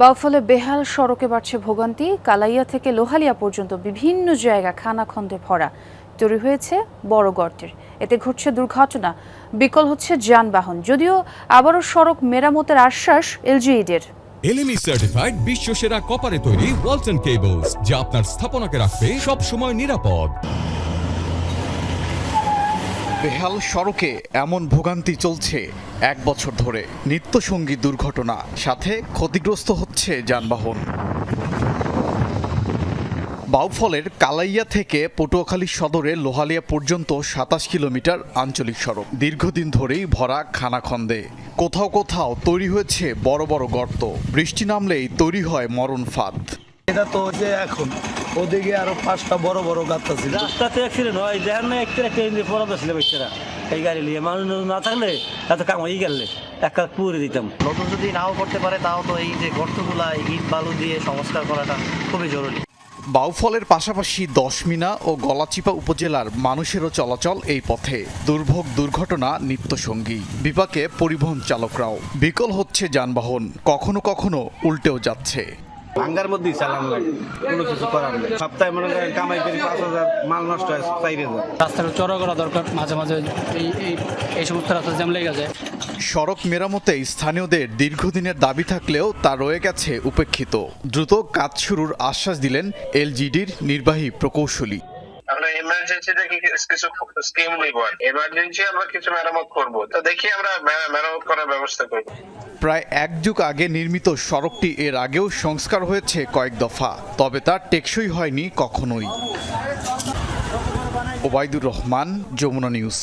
বাউফলে বেহাল সড়কে বাড়ছে ভোগান্তি। কালাইয়া থেকে লোহালিয়া পর্যন্ত বিভিন্ন জায়গা খানাখন্দে ভরা। তৈরি হয়েছে বড় গর্তের। এতে ঘটছে দুর্ঘটনা। বিকল হচ্ছে যানবাহন। যদিও আবারও সড়ক মেরামতের আশ্বাস এলজিইডের। এলএমই সার্টিফাইড বিশ্ব সেরা কপারে তৈরি ওয়ালটন কেবলস, যা আপনার স্থাপনাকে রাখবে সব সময় নিরাপদ। বেহাল সড়কে এমন ভোগান্তি চলছে এক বছর ধরে। নিত্যসঙ্গী দুর্ঘটনা, সাথে ক্ষতিগ্রস্ত হচ্ছে যানবাহন। বাউফলের কালাইয়া থেকে পটুয়াখালী সদরে লোহালিয়া পর্যন্ত সাতাশ কিলোমিটার আঞ্চলিক সড়ক। দীর্ঘদিন ধরেই ভরা খানাখন্দে। কোথাও কোথাও তৈরি হয়েছে বড় বড় গর্ত। বৃষ্টি নামলেই তৈরি হয় মরণ ফাঁদ। এটা তো যে এখন ওদিকে আরও পাঁচটা বড় বড় গাছ আছে। রাস্তাতে অ্যাক্সিডেন্ট হয় দেখেন না একটা একটা ইঞ্জিন পড়া ছিল বাচ্চারা। এই গাড়ি নিয়ে মানুষ না থাকলে এত কাম হয়ে গেলে এক কাজ পুরে দিতাম। নতুন যদি নাও করতে পারে তাও তো এই যে গর্তগুলা ইট বালু দিয়ে সংস্কার করাটা খুবই জরুরি। বাউফলের পাশাপাশি দশমিনা ও গলাচিপা উপজেলার মানুষেরও চলাচল এই পথে। দুর্ভোগ দুর্ঘটনা নিত্যসঙ্গী। বিপাকে পরিবহন চালকরাও। বিকল হচ্ছে যানবাহন। কখনো কখনো উল্টেও যাচ্ছে। ভাঙ্গার মধ্যেই চালান লাগে। কোনো কিছু করার নেই। সপ্তাহে মনে করেন কামাই করি পাঁচ হাজার মাল নষ্ট হয় চার হাজার রাস্তাটা চড়া করা দরকার মাঝে মাঝে এই এই এই সমস্ত রাস্তা জ্যাম লেগে যায়। সড়ক মেরামতে স্থানীয়দের দীর্ঘদিনের দাবি থাকলেও তা রয়ে গেছে উপেক্ষিত। দ্রুত কাজ শুরুর আশ্বাস দিলেন এলজিডির নির্বাহী প্রকৌশলী। কিছু স্কিম নিব আমরা কিছু মেরামত করব। তো দেখি আমরা মেরামত করার ব্যবস্থা করব প্রায় এক যুগ আগে নির্মিত সড়কটি এর আগেও সংস্কার হয়েছে কয়েক দফা, তবে তা টেকসই হয়নি কখনোই। ওবায়দুর রহমান, যমুনা নিউজ।